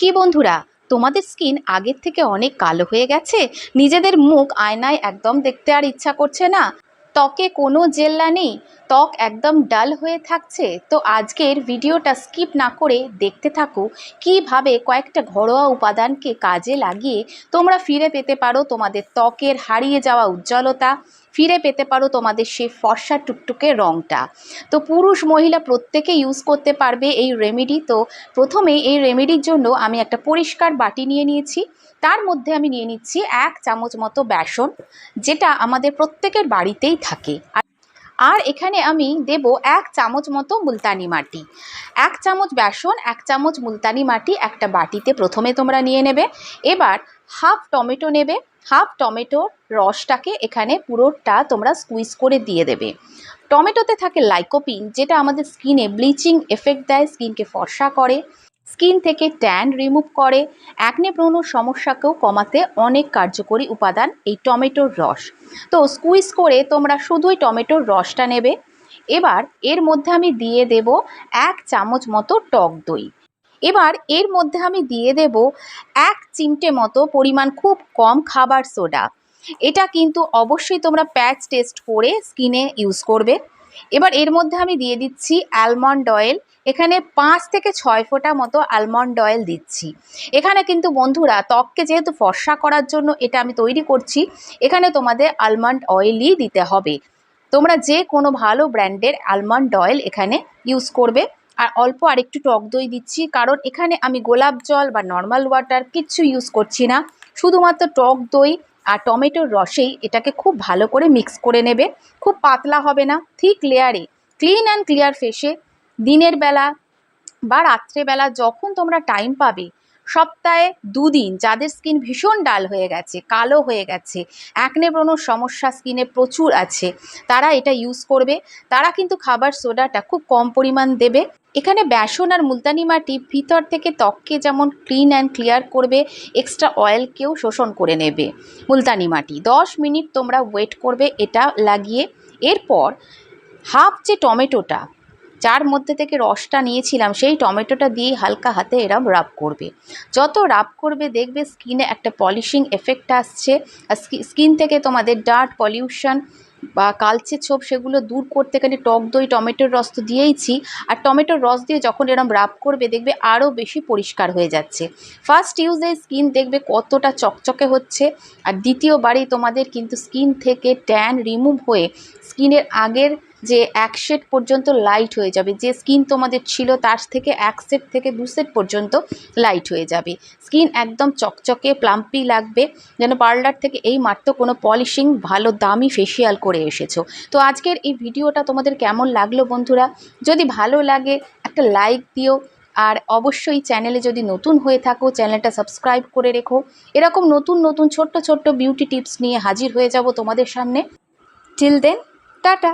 কি বন্ধুরা? তোমাদের স্কিন আগের থেকে অনেক কালো হয়ে গেছে। নিজেদের মুখ আয়নায় একদম দেখতে আর ইচ্ছা করছে না। ত্বকে কোনো জেল্লা নেই, ত্বক একদম ডাল হয়ে থাকছে। তো আজকের ভিডিওটা স্কিপ না করে দেখতে থাকো, কীভাবে কয়েকটা ঘরোয়া উপাদানকে কাজে লাগিয়ে তোমরা ফিরে পেতে পারো তোমাদের ত্বকের হারিয়ে যাওয়া উজ্জ্বলতা, ফিরে পেতে পারো তোমাদের সেই ফর্সা টুকটুকে রঙটা তো পুরুষ মহিলা প্রত্যেকে ইউজ করতে পারবে এই রেমেডি তো প্রথমে এই রেমেডির জন্য আমি একটা পরিষ্কার বাটি নিয়ে নিয়েছি। তার মধ্যে আমি নিয়ে নিচ্ছি এক চামচ মতো বেসন, যেটা আমাদের প্রত্যেকের বাড়িতেই থাকে আর আর এখানে আমি দেব এক চামচ মতো মুলতানি মাটি। এক চামচ বেসন, এক চামচ মুলতানি মাটি একটা বাটিতে প্রথমে তোমরা নিয়ে নেবে। এবার হাফ টমেটো নেবে। হাফ টমেটোর রসটাকে এখানে পুরোটা তোমরা স্কুইজ করে দিয়ে দেবে। টমেটোতে থাকে লাইকোপিন যেটা আমাদের স্কিনে ব্লিচিং এফেক্ট দেয় স্কিনকে ফর্সা করে। স্কিন থেকে ট্যান রিমুভ করে অ্যাকনে প্রণ সমস্যাকেও কমাতে অনেক কার্যকরী উপাদান এই টমেটোর রস। তো স্কুইজ করে তোমরা শুধুই টমেটোর রসটা নেবে। এবার এর মধ্যে আমি দিয়ে দেব এক চামচ মতো টক দই। এবার এর মধ্যে আমি দিয়ে দেব এক চিমটে মতো পরিমাণ খুব কম খাবার সোডা। এটা কিন্তু অবশ্যই তোমরা প্যাচ টেস্ট করে স্কিনে ইউজ করবে। এবার এর মধ্যে আমি দিয়ে দিচ্ছি অ্যালমন্ড অয়েল এখানে পাঁচ থেকে ছয় ফোঁটা মতো আলমন্ড অয়েল দিচ্ছি। এখানে কিন্তু বন্ধুরা ত্বককে যেহেতু ফর্সা করার জন্য এটা আমি তৈরি করছি, এখানে তোমাদের আলমন্ড অয়েলই দিতে হবে। তোমরা যে কোনো ভালো ব্র্যান্ডের আলমন্ড অয়েল এখানে ইউজ করবে। আর অল্প আরেকটু টক দই দিচ্ছি, কারণ এখানে আমি গোলাপ জল বা নর্মাল ওয়াটার কিচ্ছু ইউজ করছি না। শুধুমাত্র টক দই আর টমেটোর রসেই এটাকে খুব ভালো করে মিক্স করে নেবে। খুব পাতলা হবে না থিক লেয়ারে ক্লিন অ্যান্ড ক্লিয়ার ফেসে দিনের বেলা বা রাত্রেবেলা যখন তোমরা টাইম পাবে, সপ্তাহে দুদিন যাদের স্কিন ভীষণ ডাল হয়ে গেছে, কালো হয়ে গেছে অ্যাকনে ব্রণ সমস্যা স্কিনে প্রচুর আছে, তারা এটা ইউজ করবে। তারা কিন্তু খাবার সোডাটা খুব কম পরিমাণ দেবে। এখানে বেসন আর মুলতানি মাটি ভিতর থেকে ত্বককে যেমন ক্লিন অ্যান্ড ক্লিয়ার করবে, এক্সট্রা অয়েলকেও শোষণ করে নেবে। মুলতানি মাটি, দশ মিনিট তোমরা ওয়েট করবে এটা লাগিয়ে। এরপর হাফ যে টমেটোটা, যার মধ্যে থেকে রসটা নিয়েছিলাম, সেই টমেটোটা দিয়ে হালকা হাতে এরম রাব করবে। যত রাব করবে, দেখবে স্কিনে একটা পলিশিং এফেক্ট আসছে। আর স্কিন থেকে তোমাদের ডার্ট পলিউশন বা কালচে ছোপ সেগুলো দূর করতে গেলে টক দই, টমেটোর রস তো দিয়েইছি। আর টমেটোর রস দিয়ে যখন এরম রাব করবে, দেখবে আরও বেশি পরিষ্কার হয়ে যাচ্ছে। ফার্স্ট ইউজে স্কিন দেখবে কতটা চকচকে হচ্ছে। আর দ্বিতীয়বারেই তোমাদের কিন্তু স্কিন থেকে ট্যান রিমুভ হয়ে স্কিনের আগের যে এক সেট পর্যন্ত লাইট হয়ে যাবে। যে স্কিন তোমাদের ছিল তার থেকে এক সেট থেকে দু সেট পর্যন্ত লাইট হয়ে যাবে। স্কিন একদম চকচকে প্লাম্পি লাগবে। যেন পার্লার থেকে এই মাত্র কোনো পলিশিং ভালো দামি ফেসিয়াল করে এসেছ। তো আজকের এই ভিডিওটা তোমাদের কেমন লাগল বন্ধুরা? যদি ভালো লাগে, একটা লাইক দিও। আর অবশ্যই চ্যানেলে যদি নতুন হয়ে থাকো চ্যানেলটা সাবস্ক্রাইব করে রেখো। এরকম নতুন নতুন ছোট্ট ছোট্ট বিউটি টিপস নিয়ে হাজির হয়ে যাব তোমাদের সামনে। Till then tata!